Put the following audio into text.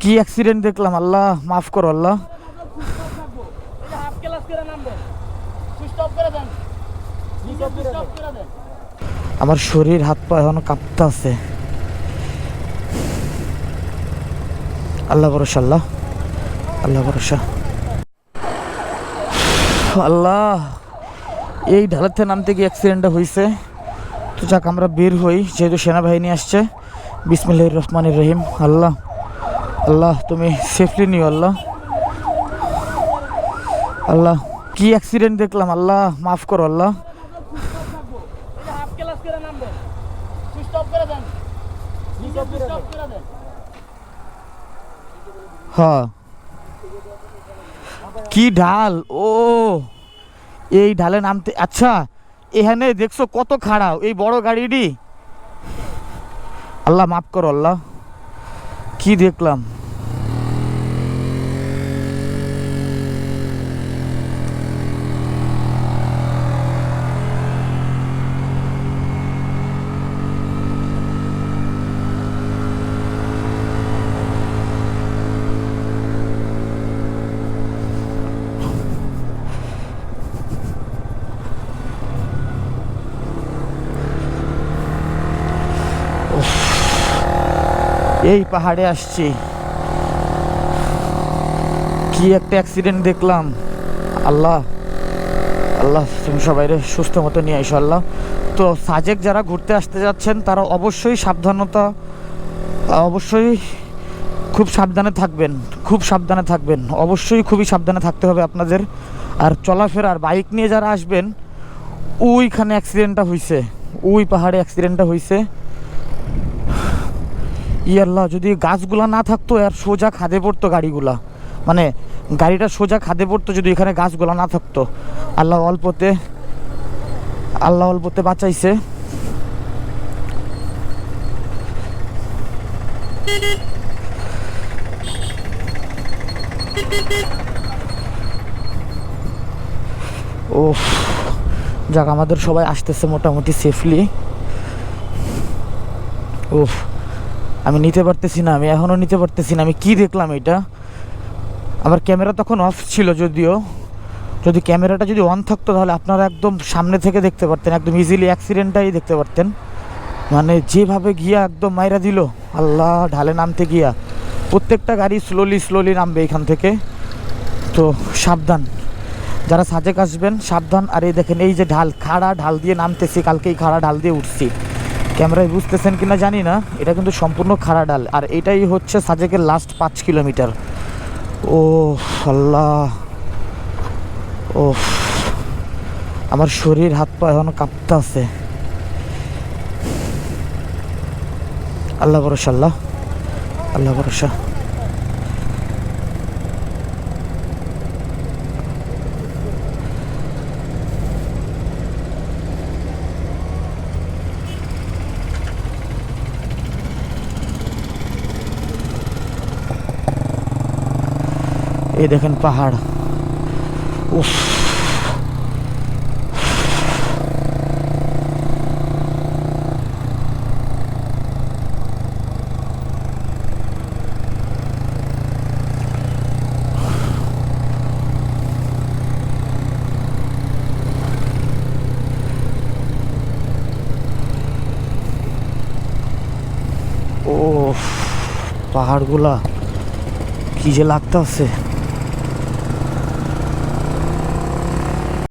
কি অ্যাক্সিডেন্ট দেখলাম? আল্লাহ, মাফ করো আল্লাহ। আমার শরীর হাত পা এখনও কাঁপতে আছে। আল্লাহ ভরসা, আল্লাহ। আল্লাহ ভরসা। আল্লাহ, এই ঢালাতে নামতে গিয়ে অ্যাক্সিডেন্টটা হয়েছে তো যাক, আমরা বের হই, যেহেতু সেনাবাহিনী আসছে। বিসমিল্লাহ রহমানির রহিম, আল্লাহ। আল্লাহ, তুমি সেফলি নিও আল্লাহ। আল্লাহ, কি অ্যাক্সিডেন্ট দেখলাম? আল্লাহ, মাফ করো আল্লাহ। হ্যাঁ। কি ঢাল? ও, এই ঢালে নামতে আচ্ছা এখানে দেখছ কত খাড়া? এই বড় গাড়িটি? আল্লাহ, মাফ করো আল্লাহ। কি দেখলাম? এই পাহাড়ে আসছি। কি একটা অ্যাক্সিডেন্ট দেখলাম। আল্লাহ আল্লাহ, তুমি সবাই সুস্থ মতো নিয়ে এসো আল্লাহ। তো সাজেক যারা ঘুরতে আসতে যাচ্ছেন, তারা অবশ্যই সাবধানতা, অবশ্যই খুব সাবধানে থাকবেন, খুব সাবধানে থাকবেন। অবশ্যই খুবই সাবধানে থাকতে হবে আপনাদের। আর চলাফেরার বাইক নিয়ে যারা আসবেন, ওইখানে অ্যাক্সিডেন্টটা হয়েছে ওই পাহাড়ে অ্যাক্সিডেন্টটা হয়েছে ইয়াল্লাহ যদি গাছগুলা না থাকতো আর সোজা খাদে পড়তো গাড়িগুলা। মানে গাড়িটা সোজা খাদে পড়তো যদি এখানে গাছগুলা না থাকতো। আল্লাহ অল্পতে আল্লাহ অল্পতে বাঁচাইছে। ও যাক, আমাদের সবাই আসতেছে মোটামুটি সেফলি ওফ আমি নিতে পারতেছি না, আমি এখনও নিতে পারতেছি না, আমি কি দেখলাম এটা? আমার ক্যামেরা তখন অফ ছিল যদিও। যদি ক্যামেরাটা যদি অন থাকতো তাহলে আপনারা একদম সামনে থেকে দেখতে পারতেন, একদম ইজিলি অ্যাক্সিডেন্টটাই দেখতে পারতেন। মানে যেভাবে গিয়া একদম মাইরা দিল, আল্লাহ ঢালে নামতে গিয়া। প্রত্যেকটা গাড়ি স্লোলি স্লোলি নামবে এখান থেকে। তো সাবধান। যারা সাজেক আসবেন, সাবধান। আর এই দেখেন এই যে ঢাল, খাড়া ঢাল দিয়ে নামতেছি, কালকেই খাড়া ঢাল দিয়ে উঠছি। ক্যামেরায় বুঝতেছেন কিনা জানি না, এটা কিন্তু সম্পূর্ণ খাড়া ডাল। আর এটাই হচ্ছে সাজেকের লাস্ট পাঁচ কিলোমিটার। ও আল্লাহ। ও আমার শরীর হাত পা এখন কাঁপতে আছে। আল্লাহ ভরসা, আল্লাহ। আল্লাহ ভরসা। এই দেখেন পাহাড় উফ ও পাহাড়গুলা কি যে লাগতে আছে